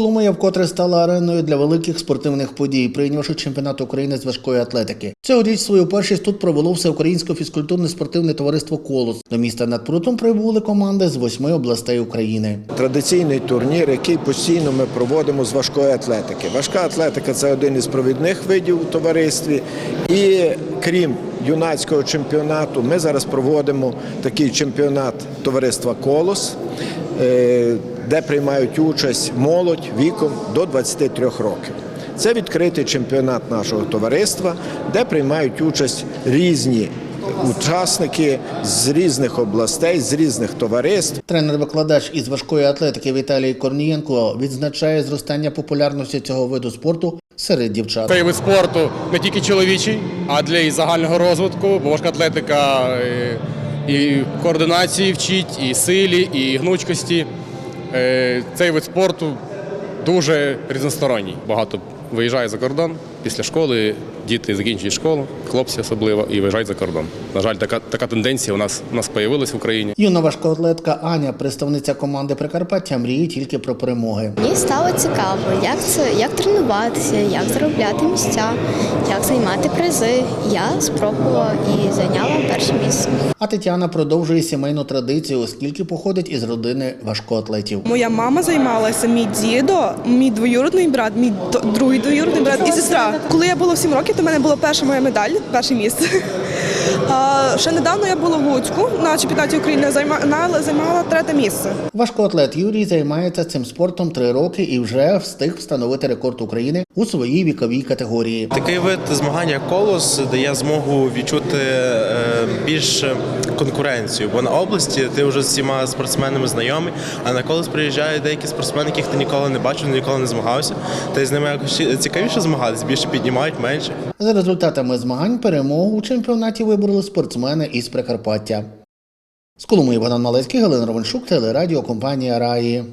Коломия вкотре стала ареною для великих спортивних подій, прийнявши чемпіонат України з важкої атлетики. Цьогоріч свою першість тут провело всеукраїнське фізкультурне спортивне товариство Колос. До міста над прутом прибули команди з восьми областей України. Традиційний турнір, який постійно ми проводимо з важкої атлетики. Важка атлетика це один із провідних видів у товаристві. І крім юнацького чемпіонату, ми зараз проводимо такий чемпіонат товариства Колос, е, де приймають участь молодь віком до 23 років. Це відкритий чемпіонат нашого товариства, де приймають участь різні учасники з різних областей, з різних товариств. Тренер-викладач із важкої атлетики Віталій Корнієнко відзначає зростання популярності цього виду спорту серед дівчат. Цей вид спорту не тільки чоловічий, а для і загального розвитку, бо важка атлетика е, і координації вчить, і силі, і гнучкості. Е, Цей вид спорту дуже різносторонній. Багато виїжджає за кордон після школи, діти закінчують школу, хлопці особливо, і виїжджають за кордон. На жаль, така, така тенденція у нас, у нас з'явилась в Україні. Юна важкоатлетка Аня, представниця команди Прикарпаття, мріє тільки про перемоги. Мені стало цікаво, як це, як тренуватися, як заробляти місця, як займати призи. Я спробувала і зайняла перше місце. А Тетяна продовжує сімейну традицію, оскільки походить із родини важкоатлетів. Моя мама займалася, мій дідо, мій двоюродний брат, мій другий двоюродний брат і сестра. Коли я була в 7 років, то в мене була перша моя медаль, перше місце. А, ще недавно я була в Луцьку на чемпіонаті України, займала, займала третє місце. Важкоатлет Юрій займається цим спортом три роки і вже встиг встановити рекорд України у своїй віковій категорії. Такий вид змагання колос дає змогу відчути е, більш конкуренцію, бо на області ти вже з всіма спортсменами знайомий, а на колес приїжджають деякі спортсмени, яких ти ніколи не бачив, ніколи не змагався. Та й з ними якось цікавіше змагатися, більше піднімають, менше. За результатами змагань перемогу у чемпіонаті вибороли спортсмени із Прикарпаття. З Коломиї Богдан Малецький, Галина Романчук, телерадіо компанія Раї.